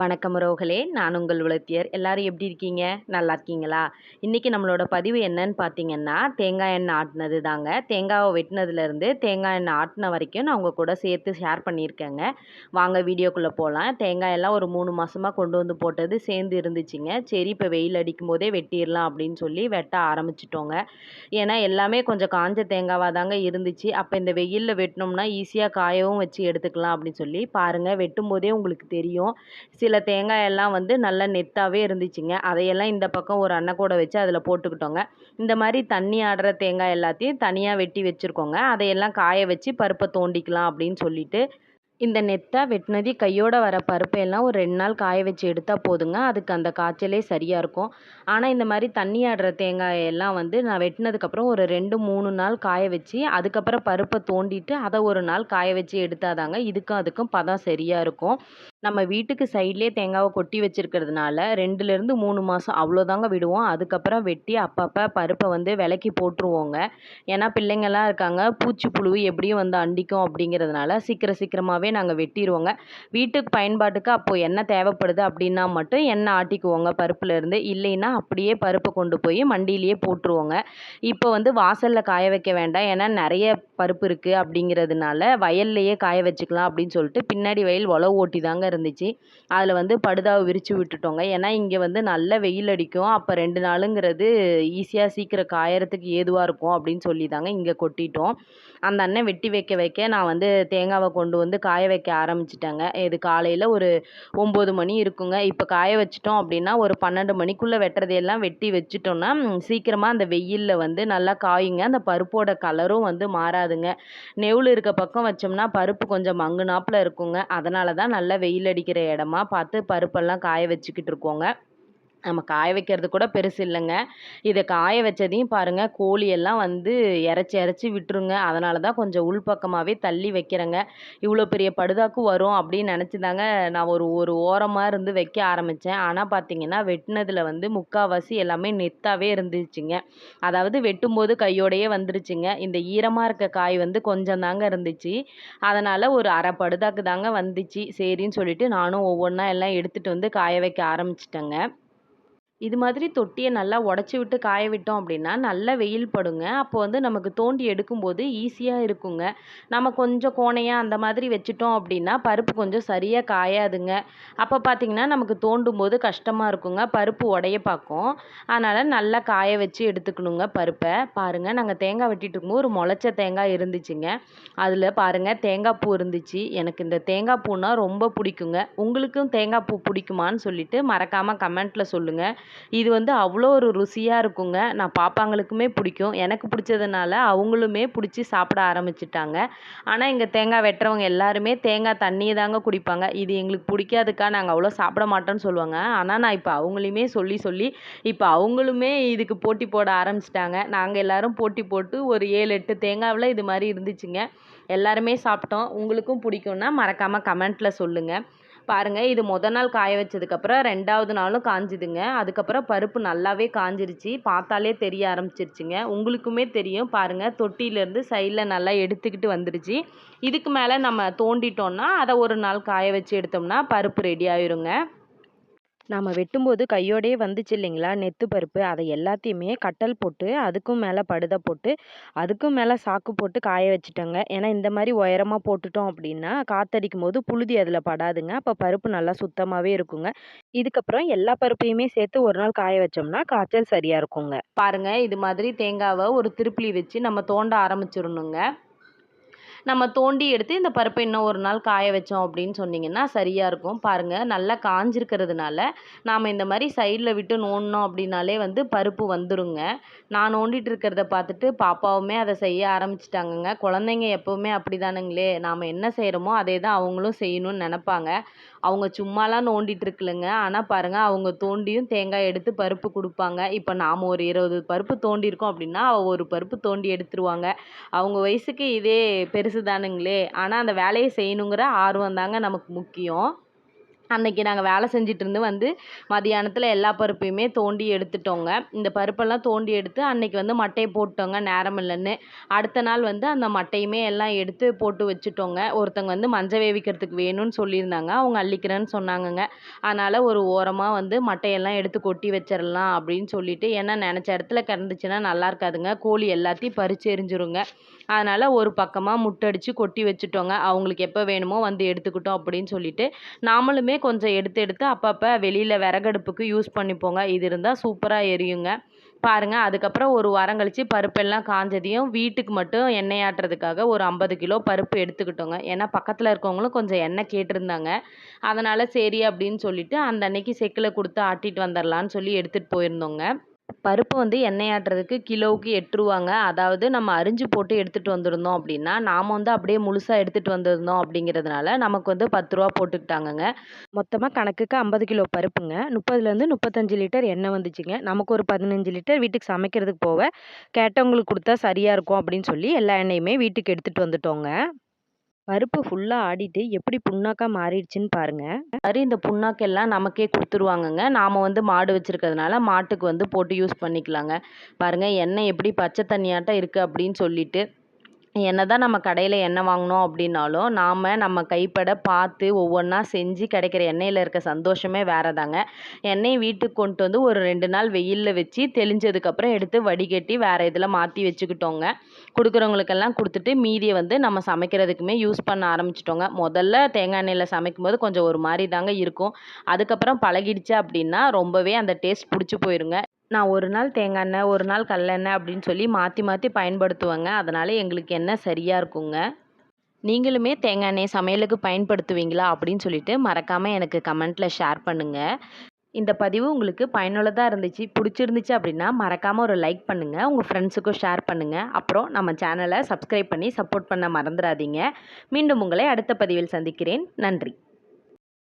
வணக்கம் உறவுகளே. நான் உங்கள் உலத்தியர். எல்லாரும் எப்படி இருக்கீங்க? நல்லா இருக்கீங்களா? இன்றைக்கி நம்மளோட பதிவு என்னன்னு பார்த்தீங்கன்னா தேங்காய் எண்ணெய் ஆட்டினது தாங்க தேங்காவை வெட்டினதுலேருந்து தேங்காய் எண்ணெய் ஆட்டின வரைக்கும் நான் உங்கள் கூட சேர்த்து ஷேர் பண்ணியிருக்கேங்க. வாங்க வீடியோக்குள்ளே போகலாம் தேங்காய் எல்லாம் ஒரு மூணு மாதமாக கொண்டு வந்து போட்டது சேர்ந்து இருந்துச்சுங்க. சரி இப்போ வெயில் அடிக்கும் போதே வெட்டிடலாம் அப்படின்னு சொல்லி வெட்ட ஆரம்பிச்சிட்டோங்க. ஏன்னா எல்லாமே கொஞ்சம் காஞ்ச தேங்காவாக தாங்க இருந்துச்சு. அப்போ இந்த வெயிலில் வெட்டினோம்னா ஈஸியாக காயவும் வச்சு எடுத்துக்கலாம் அப்படின்னு சொல்லி பாருங்கள் வெட்டும் போதே உங்களுக்கு தெரியும். சில சில தேங்காய் எல்லாம் வந்து நல்லா நெத்தாகவே இருந்துச்சுங்க. அதையெல்லாம் இந்த பக்கம் ஒரு அன்னக்கூடை வச்சு அதில் போட்டுக்கிட்டோங்க. இந்த மாதிரி தண்ணி ஆடுற தேங்காய் எல்லாத்தையும் தனியாக வெட்டி வச்சுருக்கோங்க. அதையெல்லாம் காய வச்சு பருப்பை தோண்டிக்கலாம் அப்படின்னு சொல்லிட்டு இந்த நெத்தை வெட்டினதி கையோட வர பருப்பையெல்லாம் ஒரு ரெண்டு நாள் காய வச்சு எடுத்தால் போதுங்க. அதுக்கு அந்த காய்ச்சலே சரியாக இருக்கும். ஆனால் இந்த மாதிரி தண்ணி ஆடுற தேங்காயெல்லாம் வந்து நான் வெட்டினதுக்கப்புறம் ஒரு ரெண்டு மூணு நாள் காய வச்சு அதுக்கப்புறம் பருப்பை தோண்டிட்டு அதை ஒரு நாள் காய வச்சு எடுத்தாதாங்க இதுக்கும் அதுக்கும் பதம் சரியாக இருக்கும். நம்ம வீட்டுக்கு சைட்லேயே தேங்காவை கொட்டி வச்சுருக்கிறதுனால ரெண்டுலேருந்து மூணு மாதம் அவ்வளோதாங்க விடுவோம். அதுக்கப்புறம் வெட்டி அப்பப்போ பருப்பை வந்து விலைக்கு போட்டுருவோங்க. ஏன்னா பிள்ளைங்கள்லாம் இருக்காங்க. பூச்சி புழு எப்படியும் வந்து அண்டிக்கும் அப்படிங்கிறதுனால சீக்கிரம் சீக்கிரமாகவே நாங்கள் வெட்டிடுவோங்க வீட்டுக்கு பயன்பாட்டுக்கு அப்போது எண்ணெய் தேவைப்படுது அப்படின்னா மட்டும் எண்ணெய் ஆட்டிக்குவோங்க பருப்புலேருந்து. இல்லைன்னா அப்படியே பருப்பை கொண்டு போய் மண்டியிலேயே போட்டுருவோங்க. இப்போ வந்து வாசலில் காய வைக்க வேண்டாம். ஏன்னா நிறைய பருப்பு இருக்குது அப்படிங்கிறதுனால வயல்லையே காய வச்சுக்கலாம் அப்படின்னு சொல்லிட்டு பின்னாடி வயல் உழவு ஓட்டி தாங்க இருந்துச்சு. அதில் வந்து படுதாவை விரித்து விட்டுட்டோங்க. ஏன்னா இங்கே வந்து நல்ல வெயில் அடிக்கும். அப்போ ரெண்டு நாளுங்கிறது ஈஸியாக சீக்கிரம் காயறதுக்கு ஏதுவாக இருக்கும் அப்படின்னு சொல்லி தாங்க இங்கே கொட்டிட்டோம். அந்த அண்ணன் வெட்டி வைக்க வைக்க நான் வந்து தேங்காவை கொண்டு வந்து காய வைக்க ஆரம்பிச்சிட்டேங்க. இது காலையில் ஒரு ஒம்பது மணி இருக்குங்க. இப்போ காய வச்சிட்டோம் அப்படின்னா ஒரு பன்னெண்டு மணிக்குள்ளே வெட்டுறதையெல்லாம் வெட்டி வச்சிட்டோம்னா சீக்கிரமாக அந்த வெயிலில் வந்து நல்லா காயுங்க. அந்த பருப்போட கலரும் வந்து மாறாதுங்க. நெவுள் இருக்க பக்கம் வச்சோம்னா பருப்பு கொஞ்சம் மங்குனாப்பில் இருக்குங்க. அதனால தான் நல்லா வெயில் அடிக்கிற இடமா பார்த்து பருப்பெல்லாம் காய வச்சுக்கிட்டு இருக்கோங்க. நம்ம காய வைக்கிறது கூட பெருசு இல்லைங்க. இதை காய வச்சதையும் பாருங்கள் கோழியெல்லாம் வந்து இறச்சி இறச்சி விட்டுருங்க. அதனால தான் கொஞ்சம் உள்பக்கமாகவே தள்ளி வைக்கிறேங்க. இவ்வளோ பெரிய படுதாக்கு வரும் அப்படின்னு நினச்சி தாங்க நான் ஒரு ஒரு ஓரமாக இருந்து வைக்க ஆரம்பித்தேன் ஆனால் பார்த்தீங்கன்னா வெட்டினதில் வந்து முக்கால்வாசி எல்லாமே நெத்தாகவே இருந்துச்சுங்க. அதாவது வெட்டும்போது கையோடையே வந்துருச்சுங்க. இந்த ஈரமாக இருக்க காய் வந்து கொஞ்சம் தாங்க இருந்துச்சு. அதனால் ஒரு அரை படுதாக்கு தாங்க வந்துச்சு. சரின்னு சொல்லிட்டு நானும் ஒவ்வொன்றா எல்லாம் எடுத்துகிட்டு வந்து காய வைக்க ஆரம்பிச்சிட்டேங்க. இது மாதிரி தொட்டியை நல்லா உடச்சி விட்டு காய விட்டோம் அப்படின்னா நல்லா வெயில் படுங்க. அப்போ வந்து நமக்கு தோண்டி எடுக்கும்போது ஈஸியாக இருக்குங்க. நம்ம கொஞ்சம் கோணையாக அந்த மாதிரி வச்சுட்டோம் அப்படின்னா பருப்பு கொஞ்சம் சரியாக காயாதுங்க. அப்போ பார்த்திங்கன்னா நமக்கு தோண்டும் போது கஷ்டமாக இருக்குங்க. பருப்பு உடைய பார்க்கும் அதனால் நல்லா காய வச்சு எடுத்துக்கணுங்க பருப்பை. பாருங்கள் நாங்கள் தேங்காய் வெட்டிட்டு இருக்கும்போது ஒரு முளைச்ச தேங்காய் இருந்துச்சுங்க. அதில் பாருங்கள் தேங்காய் பூ இருந்துச்சு. எனக்கு இந்த தேங்காய் பூனால் ரொம்ப பிடிக்குங்க. உங்களுக்கும் தேங்காய் பூ பிடிக்குமான்னு சொல்லிட்டு மறக்காமல் கமெண்ட்டில் சொல்லுங்கள் இது வந்து அவ்வளோ ஒரு ருசியாக இருக்குங்க. நான் பாப்பாங்களுக்குமே பிடிக்கும். எனக்கு பிடிச்சதுனால அவங்களுமே பிடிச்சி சாப்பிட ஆரம்பிச்சிட்டாங்க. ஆனால் இங்கே தேங்காய் வெட்டுறவங்க எல்லாருமே தேங்காய் தண்ணியை தாங்க குடிப்பாங்க. இது எங்களுக்கு பிடிக்காதுக்கா நாங்கள் அவ்வளோ சாப்பிட மாட்டோம்னு சொல்லுவாங்க. ஆனால் நான் இப்போ அவங்களையுமே சொல்லி சொல்லி இப்போ அவங்களுமே இதுக்கு போட்டி போட ஆரம்பிச்சிட்டாங்க. நாங்கள் எல்லாரும் போட்டி போட்டு ஒரு ஏழு எட்டு தேங்காவில் இது மாதிரி இருந்துச்சுங்க. எல்லாருமே சாப்பிட்டோம். உங்களுக்கும் பிடிக்கும்னா மறக்காமல் கமெண்ட்டில் சொல்லுங்கள் பாருங்கள் இது முத நாள் காய வச்சதுக்கப்புறம் ரெண்டாவது நாளும் காஞ்சிதுங்க. அதுக்கப்புறம் பருப்பு நல்லாவே காஞ்சிருச்சு. பார்த்தாலே தெரிய ஆரம்பிச்சிருச்சுங்க. உங்களுக்குமே தெரியும். பாருங்கள் தொட்டியிலேருந்து சைடில் நல்லா எடுத்துக்கிட்டு வந்துருச்சு. இதுக்கு மேலே நம்ம தோண்டிட்டோம்னா அதை ஒரு நாள் காய வச்சு எடுத்தோம்னா பருப்பு ரெடி ஆயிருங்க. நாம் வெட்டும்போது கையோடையே வந்துச்சு இல்லைங்களா? நெத்து பருப்பு. அதை எல்லாத்தையுமே கட்டல் போட்டு அதுக்கும் மேலே படுதை போட்டு அதுக்கும் மேலே சாக்கு போட்டு காய வச்சுட்டோங்க. ஏன்னா இந்த மாதிரி உயரமாக போட்டுட்டோம் அப்படின்னா காற்றடிக்கும் போது புழுதி அதில் படாதுங்க. அப்போ பருப்பு நல்லா சுத்தமாகவே இருக்குங்க. இதுக்கப்புறம் எல்லா பருப்பையுமே சேர்த்து ஒரு நாள் காய வச்சோம்னா காய்ச்சல் சரியாக இருக்குங்க. பாருங்கள் இது மாதிரி தேங்காவை ஒரு திருப்பிலி வச்சு நம்ம தோண்ட ஆரம்பிச்சிடணுங்க நம்ம தோண்டி எடுத்து இந்த பருப்பை இன்னும் ஒரு நாள் காய வச்சோம் அப்படின்னு சொன்னிங்கன்னா சரியாக இருக்கும். பாருங்கள் நல்லா காஞ்சிருக்கிறதுனால நாம் இந்த மாதிரி சைடில் விட்டு நோண்டினோம் அப்படின்னாலே வந்து பருப்பு வந்துருங்க. நான் நோண்டிட்டு இருக்கிறத பார்த்துட்டு பாப்பாவுமே அதை செய்ய ஆரம்பிச்சிட்டாங்கங்க. குழந்தைங்க எப்போவுமே அப்படி தானுங்களே நாம் என்ன செய்கிறோமோ அதே தான் அவங்களும் செய்யணும்னு நினப்பாங்க. அவங்க சும்மாலாம் நோண்டிட்டு இருக்கலங்க. ஆனால் பாருங்கள் அவங்க தோண்டியும் தேங்காய் எடுத்து பருப்பு கொடுப்பாங்க. இப்போ நாம் ஒரு இருபது பருப்பு தோண்டியிருக்கோம் அப்படின்னா அவள் ஒரு பருப்பு தோண்டி எடுத்துருவாங்க. அவங்க வயசுக்கு இதே பெருசு தானுங்களே. ஆனால் அந்த வேலையை செய்யணுங்கிற ஆர்வம் தாங்க நமக்கு முக்கியம். அன்னைக்கு நாங்கள் வேலை செஞ்சுட்டு இருந்து வந்து மதியானத்தில் எல்லா பருப்பையுமே தோண்டி எடுத்துட்டோங்க. இந்த பருப்பெல்லாம் தோண்டி எடுத்து அன்னைக்கு வந்து மட்டையை போட்டோங்க நேரம் இல்லைன்னு. அடுத்த நாள் வந்து அந்த மட்டையுமே எல்லாம் எடுத்து போட்டு வச்சுட்டோங்க. ஒருத்தங்க வந்து மஞ்சள் வேவிக்கிறதுக்கு வேணும்னு சொல்லியிருந்தாங்க. அவங்க அள்ளிக்கிறேன்னு சொன்னாங்கங்க. அதனால் ஒரு ஓரமாக வந்து மட்டையெல்லாம் எடுத்து கொட்டி வச்சிடலாம் அப்படின்னு சொல்லிட்டு ஏன்னா நினச்ச இடத்துல கிடந்துச்சுன்னா நல்லா இருக்காதுங்க. கோழி எல்லாத்தையும் பறிச்சு எறிஞ்சிருங்க அதனால் ஒரு பக்கமாக முட்டடிச்சு கொட்டி வச்சுட்டோங்க. அவங்களுக்கு எப்போ வேணுமோ வந்து எடுத்துக்கிட்டோம் அப்படின்னு சொல்லிட்டு நாமளுமே கொஞ்சம் எடுத்து எடுத்து அப்பப்போ வெளியில் விறகடுப்புக்கு யூஸ் பண்ணிப்போங்க. இது இருந்தால் சூப்பராக எரியுங்க. பாருங்கள் அதுக்கப்புறம் ஒரு வாரம் கழித்து பருப்பெல்லாம் காஞ்சதையும் வீட்டுக்கு மட்டும் எண்ணெய் ஆட்டுறதுக்காக ஒரு ஐம்பது கிலோ பருப்பு எடுத்துக்கிட்டோங்க. ஏன்னா பக்கத்தில் இருக்கவங்களும் கொஞ்சம் எண்ணெய் கேட்டிருந்தாங்க. அதனால் சரி அப்படின்னு சொல்லிட்டு அந்த அன்னைக்கு செக்கில் கொடுத்து ஆட்டிட்டு வந்துடலான்னு சொல்லி எடுத்துகிட்டு போயிருந்தோங்க. பருப்பு வந்து எண்ணெய் ஆட்டுறதுக்கு கிலோவுக்கு எட்டு ரூபாங்க அதாவது நம்ம அரிஞ்சு போட்டு எடுத்துகிட்டு வந்திருந்தோம் அப்படின்னா நாம் வந்து அப்படியே முழுசாக எடுத்துகிட்டு வந்திருந்தோம் அப்படிங்கிறதுனால நமக்கு வந்து பத்து ரூபா போட்டுக்கிட்டாங்கங்க. மொத்தமாக கணக்குக்கு ஐம்பது கிலோ பருப்புங்க. முப்பதுலேருந்து முப்பத்தஞ்சு லிட்டர் எண்ணெய் வந்துச்சுங்க. நமக்கு ஒரு பதினஞ்சு லிட்டர் வீட்டுக்கு சமைக்கிறதுக்கு போக கேட்டவங்களுக்கு கொடுத்தா சரியாக இருக்கும் அப்படின்னு சொல்லி எல்லா எண்ணெயுமே வீட்டுக்கு எடுத்துகிட்டு வந்துட்டோங்க. பருப்பு ஃபுல்லாக ஆடிட்டு எப்படி புண்ணாக்காக மாறிடுச்சுன்னு பாருங்க. மாதிரி இந்த புண்ணாக்கெல்லாம் நமக்கே கொடுத்துருவாங்கங்க. நாம் வந்து மாடு வச்சுருக்கிறதுனால மாட்டுக்கு வந்து போட்டு யூஸ் பண்ணிக்கலாங்க. பாருங்கள் எண்ணெய் எப்படி பச்சை தண்ணியாட்டம் இருக்குது அப்படின்னு சொல்லிட்டு. என்ன தான் நம்ம கடையில் எண்ணெய் வாங்கினோம் அப்படின்னாலும் நாம் நம்ம கைப்பட பார்த்து ஒவ்வொன்றா செஞ்சு கிடைக்கிற எண்ணெயில் இருக்க சந்தோஷமே வேறு தாங்க எண்ணெய் வீட்டுக்கு கொண்டு வந்து ஒரு ரெண்டு நாள் வெயிலில் வச்சு தெளிஞ்சதுக்கப்புறம் எடுத்து வடிகட்டி வேறு இதில் மாற்றி வச்சுக்கிட்டோங்க. கொடுக்குறவங்களுக்கெல்லாம் கொடுத்துட்டு மீதியை வந்து நம்ம சமைக்கிறதுக்குமே யூஸ் பண்ண ஆரம்பிச்சிட்டோங்க. முதல்ல தேங்காய் எண்ணெயில் சமைக்கும்போது கொஞ்சம் ஒரு மாதிரி தாங்க இருக்கும். அதுக்கப்புறம் பழகிடுச்சு அப்படின்னா ரொம்பவே அந்த டேஸ்ட் பிடிச்சி போயிருங்க. நான் ஒரு நாள் தேங்காய் எண்ணெய் ஒரு நாள் கடலெண்ணெய் அப்படின்னு சொல்லி மாற்றி மாற்றி பயன்படுத்துவேங்க. அதனால் எங்களுக்கு எண்ணெய் சரியாக இருக்குங்க. நீங்களுமே தேங்காய் எண்ணெய் சமையலுக்கு பயன்படுத்துவீங்களா அப்படின்னு சொல்லிட்டு மறக்காமல் எனக்கு கமெண்ட்டில் ஷேர் பண்ணுங்கள் இந்த பதிவு உங்களுக்கு பயனுள்ளதாக இருந்துச்சு பிடிச்சிருந்துச்சு அப்படின்னா மறக்காமல் ஒரு லைக் பண்ணுங்கள் உங்கள் ஃப்ரெண்ட்ஸுக்கும் ஷேர் பண்ணுங்கள் அப்புறம் நம்ம சேனலை சப்ஸ்கிரைப் பண்ணி சப்போர்ட் பண்ண மறந்துடாதீங்க. மீண்டும் உங்களை அடுத்த பதிவில் சந்திக்கிறேன். நன்றி.